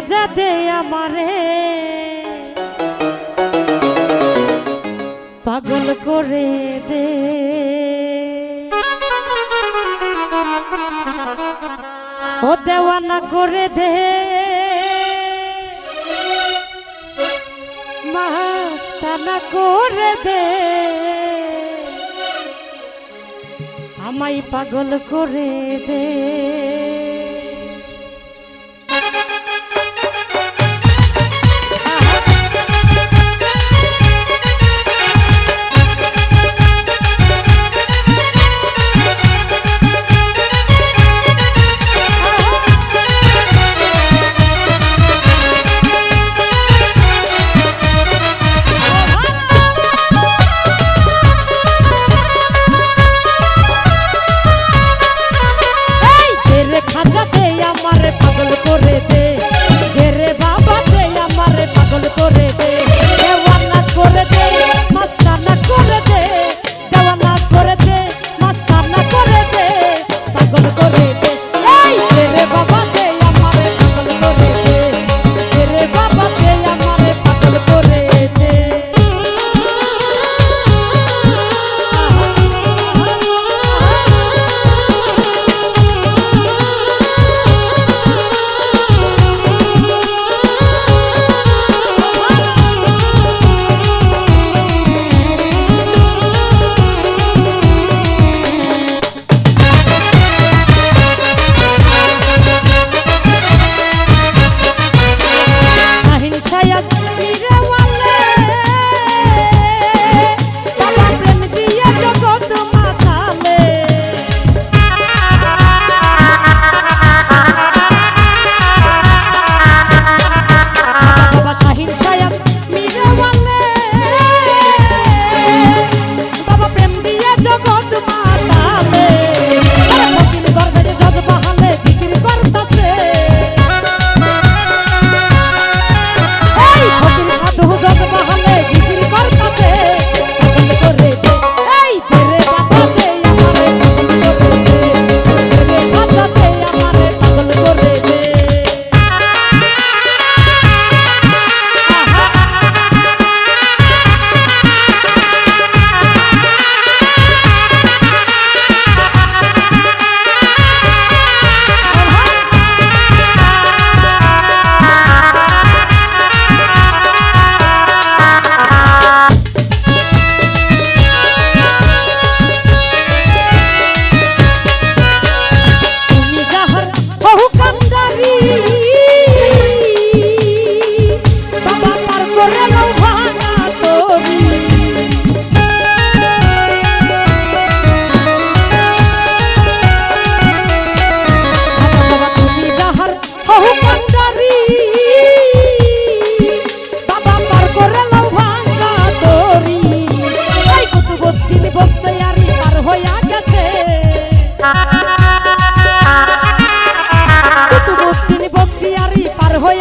সাজা দে আমারে। পাগল করে দে। ও দেওয়ানা করে দে। মাস্তানা করে দে। আমাই পাগল করে দে।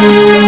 Thank you.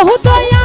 বহুতয়া